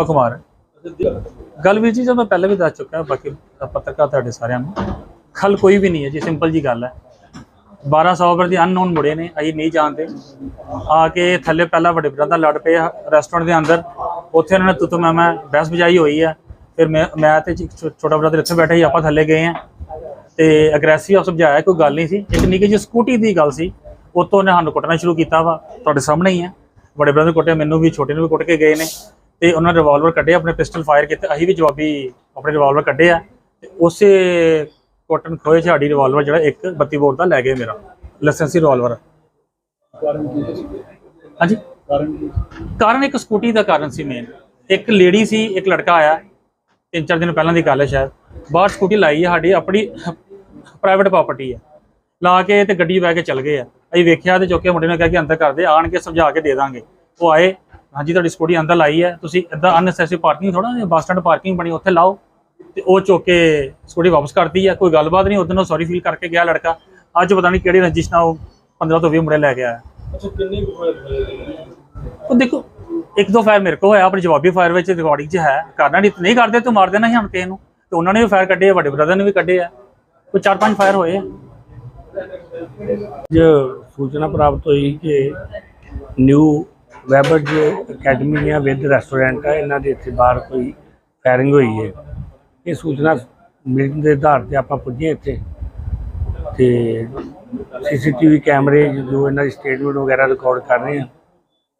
ਦੀਪਕ ਕੁਮਾਰ। ਗੱਲ ਵੀ ਜੀ ਜਦੋਂ ਪਹਿਲਾਂ ਵੀ ਦੱਸ ਚੁੱਕਾ ਬਾਕੀ ਪੱਤਰਕਾਰ ਤੁਹਾਡੇ ਸਾਰਿਆਂ ਨੂੰ ਖਲ ਕੋਈ ਵੀ ਨਹੀਂ ਹੈ ਜੀ ਸਿੰਪਲ ਜੀ ਗੱਲ ਹੈ। 1200 ਪਰ ਦੀ ਅਨਨੋਨ ਮੁੜੇ ਨੇ ਅਸੀਂ ਨਹੀਂ ਜਾਣਦੇ। ਆ ਕੇ ਥੱਲੇ ਪਹਿਲਾਂ ਵੱਡੇ ਬ੍ਰਦਰ ਲੜ ਪਏ ਰੈਸਟੋਰੈਂਟ ਦੇ ਅੰਦਰ। ਉੱਥੇ ਉਹਨਾਂ ਨੇ ਤੁੱਤ ਮੈਂ ਮੈਂ ਬਹਿਸ ਬਜਾਈ ਹੋਈ ਆ। ਫਿਰ ਮੈਂ ਮੈਂ ਤੇ ਛੋਟਾ ਬ੍ਰਦਰ ਇੱਥੇ ਬੈਠੇ ਸੀ ਆਪਾਂ ਥੱਲੇ ਗਏ ਆ। ਤੇ ਅਗਰੈਸਿਵ ਆਪ ਸਮਝਾਇਆ ਕੋਈ ਗੱਲ ਨਹੀਂ ਸੀ। ਇੱਕ ਨਿੱਕੀ ਜਿਹੀ ਸਕੂਟੀ ਦੀ ਗੱਲ ਸੀ। ਉਤੋਂ ਉਹਨੇ ਸਾਨੂੰ ਕੁੱਟਣਾ ਸ਼ੁਰੂ ਕੀਤਾ ਵਾ ਤੁਹਾਡੇ ਸਾਹਮਣੇ ਹੀ ਆ। ਵੱਡੇ ਬ੍ਰਦਰ ਕੁੱਟਿਆ ਮੈਨੂੰ ਵੀ ਛੋਟੇ ਨੂੰ ਵੀ ਕੁੱਟ ਕੇ ਗਏ ਨੇ। ਤੇ ਉਹਨਾਂ ਨੇ ਰਿਵਾਲਵਰ ਕੱਢੇ ਆਪਣੇ ਪਿਸਟਲ ਫਾਇਰ ਕੀਤੇ ਅਸੀਂ ਵੀ ਜਵਾਬੀ ਆਪਣੇ ਰਿਵਾਲਵਰ ਕੱਢੇ ਆ। ਤੇ ਉਸੇ ਕੋਟਨ ਖੋਏ ਸਾਡੀ ਰਿਵਾਲਵਰ ਜਿਹੜਾ ਇੱਕ 32 ਬੋਰ ਦਾ ਲੈ ਗਏ ਮੇਰਾ ਲਾਇਸੈਂਸੀ ਰਿਵਾਲਵਰ ਹਾਂਜੀ? ਕਾਰਨ ਇੱਕ ਸਕੂਟੀ ਦਾ ਕਾਰਨ ਸੀ ਮੇਨ ਇੱਕ ਲੇਡੀ ਸੀ ਇੱਕ ਲੜਕਾ ਆਇਆ ਤਿੰਨ ਚਾਰ ਦਿਨ ਪਹਿਲਾਂ ਦੀ ਗੱਲ ਹੈ ਸ਼ਾਇਦ। ਬਾਹਰ ਸਕੂਟੀ ਲਾਈ ਹੈ ਸਾਡੀ ਆਪਣੀ ਪ੍ਰਾਈਵੇਟ ਪ੍ਰਾਪਰਟੀ ਹੈ ਲਾ ਕੇ ਤੇ ਗੱਡੀ ਬਹਿ ਕੇ ਚੱਲ ਗਏ ਆ। ਅਸੀਂ ਵੇਖਿਆ ਤੇ ਚੁੱਕੇ ਮੁੰਡੇ ਨੇ ਕਿਹਾ ਕਿ ਅੰਦਰ ਕਰ ਦੇ ਆਣ ਕੇ ਸਮਝਾ ਕੇ ਦੇ ਦਾਂਗੇ। ਉਹ ਆਏ ਹਾਂਜੀ ਤੁਹਾਡੀ ਸਕੂਟੀ ਅੰਦਰ ਲਾਈ ਹੈ। ਤੁਸੀਂ ਇਦਾਂ ਅਨਨੈਸੈਸਰੀ ਪਾਰਕਿੰਗ ਥੋੜਾ ਬੱਸ ਸਟੈਂਡ ਪਾਰਕਿੰਗ ਬਣੀ ਉੱਥੇ ਲਾਓ ਤੇ ਉਹ ਚੁੱਕ ਕੇ ਸਕੂਟੀ ਵਾਪਸ ਕਰਤੀ ਹੈ। ਕੋਈ ਗੱਲਬਾਤ ਨਹੀਂ ਉਦੋਂ ਸੌਰੀ ਫੀਲ ਕਰਕੇ ਗਿਆ ਲੜਕਾ। ਅੱਜ ਪਤਾ ਨਹੀਂ ਕਿਹੜੀ ਰੰਜਿਸ਼ ਨਾਲ ਉਹ 15 ਤੋਂ 20 ਮੁੰਡੇ ਲੈ ਕੇ ਆਇਆ। ਅੱਛਾ ਕਿੰਨੇ ਕੁ ਹੋਏ ਉਹ ਦੇਖੋ ਇੱਕ ਦੋ ਫਾਇਰ ਮੇਰੇ ਕੋਲ ਹੋਇਆ ਆਪਣੀ ਜਵਾਬੀ ਫਾਇਰ ਵਿੱਚ ਰਿਕਾਰਡਿੰਗ 'ਚ ਹੈ। ਕਰਨਾ ਨਹੀਂ ਨਹੀਂ ਕਰਦੇ ਤੂੰ ਮਾਰ ਦੇਣਾ ਸੀ ਹਣ ਕਿਸੇ ਨੂੰ। ਤੇ ਉਹਨਾਂ ਨੇ ਵੀ ਫਾਇਰ ਕੱਢੇ ਵੱਡੇ ਬ੍ਰਦਰ ਨੇ ਵੀ ਕੱਢੇ ਆ। ਕੋਈ ਚਾਰ ਪੰਜ ਫਾਇਰ ਹੋਏ ਆ। ਅੱਜ ਸੂਚਨਾ ਪ੍ਰਾਪਤ ਹੋਈ ਕਿ ਨਿਊ ਵੈਬਰਜ ਅਕੈਡਮੀ ਜਾਂ ਵਿਦ ਰੈਸਟੋਰੈਂਟ ਹੈ ਇਹਨਾਂ ਦੇ ਇੱਥੇ ਬਾਹਰ ਕੋਈ ਫਾਇਰਿੰਗ ਹੋਈ ਹੈ। ਇਹ ਸੂਚਨਾ ਮਿਲਣ ਦੇ ਆਧਾਰ ਤੇ ਆਪਾਂ ਪੁੱਜੇ ਇੱਥੇ। ਤੇ ਸੀਸੀਟੀਵੀ ਕੈਮਰੇ ਜੋ ਇਹਨਾਂ ਦੀ ਸਟੇਟਮੈਂਟ ਵਗੈਰਾ ਰਿਕਾਰਡ ਕਰ ਰਹੇ ਆ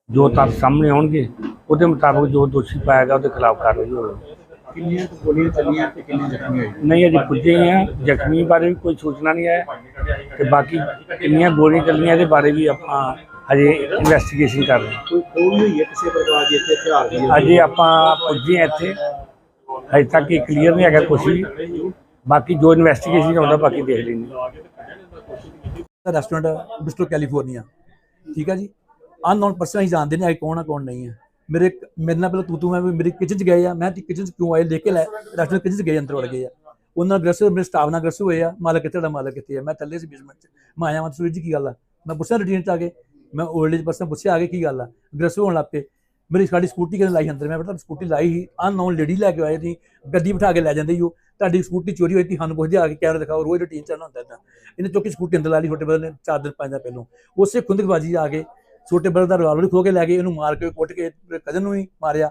ਜੋ ਤੱਥ ਸਾਹਮਣੇ ਆਉਣਗੇ ਉਹਦੇ ਮੁਤਾਬਕ ਜੋ ਦੋਸ਼ੀ ਪਾਇਆ ਗਿਆ ਉਹਦੇ ਖਿਲਾਫ ਕਾਰਵਾਈ ਹੋਵੇਗੀ ਕਿੰਨੀਆਂ ਕੁ ਗੋਲੀਆਂ ਚੱਲੀਆਂ ਤੇ ਕਿੰਨੇ ਜ਼ਖਮੀ ਹੋਏ ਨਹੀਂ ਅਜੇ ਪੁੱਜੇ ਹੀ ਆ ਜ਼ਖਮੀ ਬਾਰੇ ਵੀ ਕੋਈ ਸੂਚਨਾ ਨਹੀਂ ਆਇਆ। ਤੇ ਬਾਕੀ ਕਿੰਨੀਆਂ ਗੋਲੀਆਂ ਚੱਲੀਆਂ ਇਹਦੇ ਬਾਰੇ ਵੀ ਆਪਾਂ ਹਜੇ ਇਨਵੈਸਟੀਗੇਸ਼ਨ ਕਰ ਰਹੇ ਹਾਂ। ਕੋਈ ਖੋਲ ਹੋਈ ਹੈ ਕਿਸੇ ਪ੍ਰਕਾਰ ਦੀ ਇੱਥੇ ਹਥਿਆਰ ਦੀ? ਅਜੇ ਆਪਾਂ ਪੁੱਜੇ ਹਾਂ ਇੱਥੇ। ਹਜੇ ਤੱਕ ਇਹ ਕਲੀਅਰ ਨਹੀਂ ਹੈਗਾ ਕੁਝ ਵੀ। ਬਾਕੀ ਜੋ ਇਨਵੈਸਟੀਗੇਸ਼ਨ ਆਉਂਦਾ ਬਾਕੀ ਦੇਖ ਲੈਂਦੇ ਰੈਸਟੋਰੈਂਟ ਬਿਸਟੋ ਕੈਲੀਫੋਰਨੀਆ ਠੀਕ ਹੈ ਜੀ? ਅਨਨੋਨ ਪਰਸਨ ਹੀ ਜਾਣਦੇ ਨੇ ਆ ਕੌਣ ਆ ਕੌਣ ਨਹੀਂ ਹੈ ਮੇਰੇ ਮੇਰੇ ਨਾਲ ਪਹਿਲਾਂ ਤੂੰ ਤੂੰ ਮੈਂ ਵੀ ਮੇਰੀ ਕਿਚਨ ਚ ਗਏ ਆ। ਮੈਂ ਤੇ ਕਿਚਨ ਚ ਕਿਉਂ ਆਏ? ਲੈ ਕੇ ਲੈ। ਰੈਸਟੋਰੈਂਟ ਕਿਚਨ ਚ ਗਏ ਅੰਦਰ ਵੜ ਗਏ ਆ। ਉਹਨਾਂ ਨਾਲ ਅਗਰੈਸਿਵ ਮੇਰੇ ਸਟਾਫ ਨਾਲ ਅਗਰੈਸਿਵ ਹੋਏ ਆ। ਮਾਲਕ ਕਿੱਥੇ ਦਾ ਮਾਲਕ ਕਿੱਥੇ ਆ। ਮੈਂ ਥੱਲੇ ਸੀ ਬੇਸਮੈਂਟ ਚ। ਮੈਂ ਆਇਆ ਮੈਂ ਸੂਰਜ ਜੀ ਕੀ ਗੱਲ ਆ? ਮੈਂ ਪੁੱਛਿਆ ਰੂਟੀਨ ਚ ਆ ਕੇ। ਮੈਂ 올ਡ ਏਜ ਪਰਸਨ ਪੁੱਛਿਆ, ਆ ਕੇ ਕੀ ਗੱਲ ਆ? ਅਗਰੈਸਿਵ ਹੋਣ ਲੱਗ ਪਏ। ਮੇਰੀ ਸਾਡੀ ਸਕੂਟੀ ਕਿਹਨੇ ਲਾਈ ਅੰਦਰ? ਮੈਂ ਬੇਟਾ ਸਕੂਟੀ ਲਾਈ ਸੀ। ਅਨਨੋਨ ਲੇਡੀ ਲੈ ਕੇ ਆਏ ਸੀ ਗੱਡੀ ਬਿਠਾ ਕੇ ਲੈ ਜਾਂਦੇ ਸੀ ਉਹ। ਤੁਹਾਡੀ ਸਕੂਟੀ ਚੋਰੀ ਹੋਈ ਸੀ, ਸਾਨੂੰ ਪੁੱਛਦੇ ਆ ਕੇ ਕੈਮਰਾ ਦਿਖਾਓ। ਰੋਜ਼ ਰੂਟੀਨ ਚੱਲਣਾ ਹੁੰਦਾ ਤਾਂ ਇਹਨੇ ਚੁੱਕੀ ਸਕੂਟੀ ਅੰਦਰ ਲਾ ਲਈ, ਛੋਟੇ ਬਦਲ ਨੇ ਚਾਰ ਦਿਨ ਪੰਜ ਦਿਨ ਪਹਿਲੋਂ। ਉਸੇ ਖੁੰਦਕਬਾਜੀ ਆ ਕੇ, ਛੋਟੇ ਬ੍ਰਦਰ ਦਾ ਰਿਵਾਲਵਰ ਖੋ ਕੇ ਲੈ ਗਏ। ਇਹਨੂੰ ਮਾਰ ਕੇ ਕੁੱਟ ਕੇ ਕਜ਼ਨ ਨੂੰ ਹੀ ਮਾਰਿਆ।